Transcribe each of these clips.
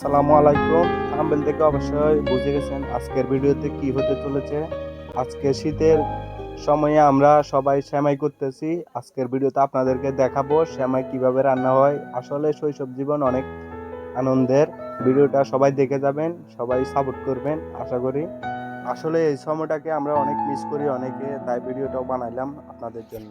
আসসালামু আলাইকুম। থাম্বেল থেকে অবশ্যই বুঝে গেছেন আজকের ভিডিওতে কি হতে চলেছে। আজকে শীতের সময়ে আমরা সবাই শ্যামাই করতেছি। আজকের ভিডিওতে আপনাদেরকে দেখাবো শ্যামাই কীভাবে রান্না হয়। আসলে শৈশব জীবন অনেক আনন্দের। ভিডিওটা সবাই দেখে যাবেন, সবাই সাপোর্ট করবেন, আশা করি। আসলে এই সময়টাকে আমরা অনেক মিস করি অনেকে, তাই ভিডিওটাও বানাইলাম আপনাদের জন্য।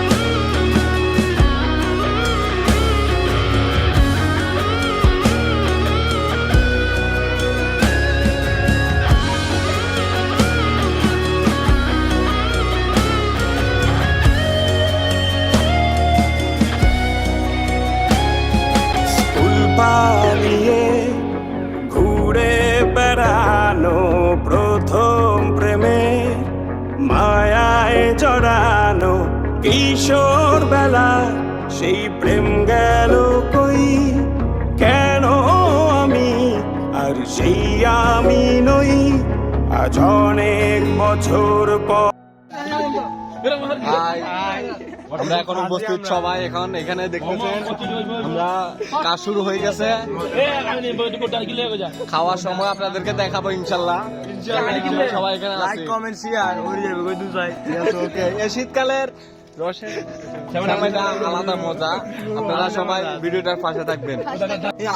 মায়ায় জড়ানো কিশোর বেলা সেই প্রেম গেল কই? কেন আমি? আর সেই আমি নই। আজ অনেক বছর পর আমরা এখন উপস্থিত সবাই এখন এখানে দেখতেছেন আমরা কাজ শুরু হয়ে গেছে। খাওয়ার সময় আপনাদেরকে দেখাবো ইনশাল্লাহ। সবাই এখানে আছি। কমেন্ট শেয়ার যাবে কই দুই ওকে। এই শীতকালের আলাদা মজা। আপনারা সবাই ভিডিওটার পাশে থাকবেন। এই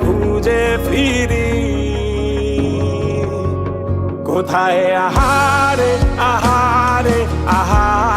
খুঁজে ফিরি। কোথায় আহারে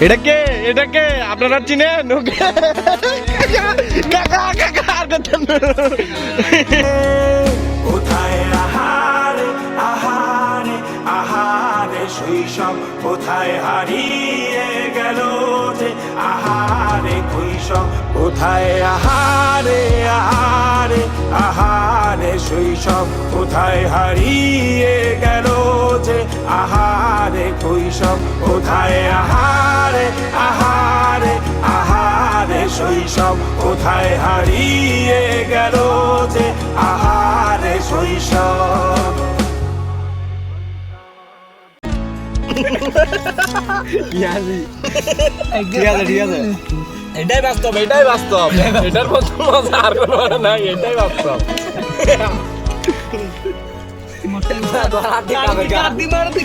এটা কে? এটা কে? আপনারা চিনেন? ওকে। কাকা কাকা। কোথায় আহারে? আহারে আহারে, শৈশব কোথায় হারিয়ে গেল যে আহারে? কৈশব কোথায় আহারে? আহারে আহারে, শৈশব কোথায় হারিয়ে গেল যে আহারে কৈশব কোথায়? আহারে আহারে আহারে শৈশব কোথায়? হারিয়ে গেল যে আহারে শৈশব। ঠিক আছে ঠিক আছে। এটাই বাস্তব এটাই বাস্তব। এটার মতো মজা আর কোনো নাই এটাই বাস্তব। মারতে মারতে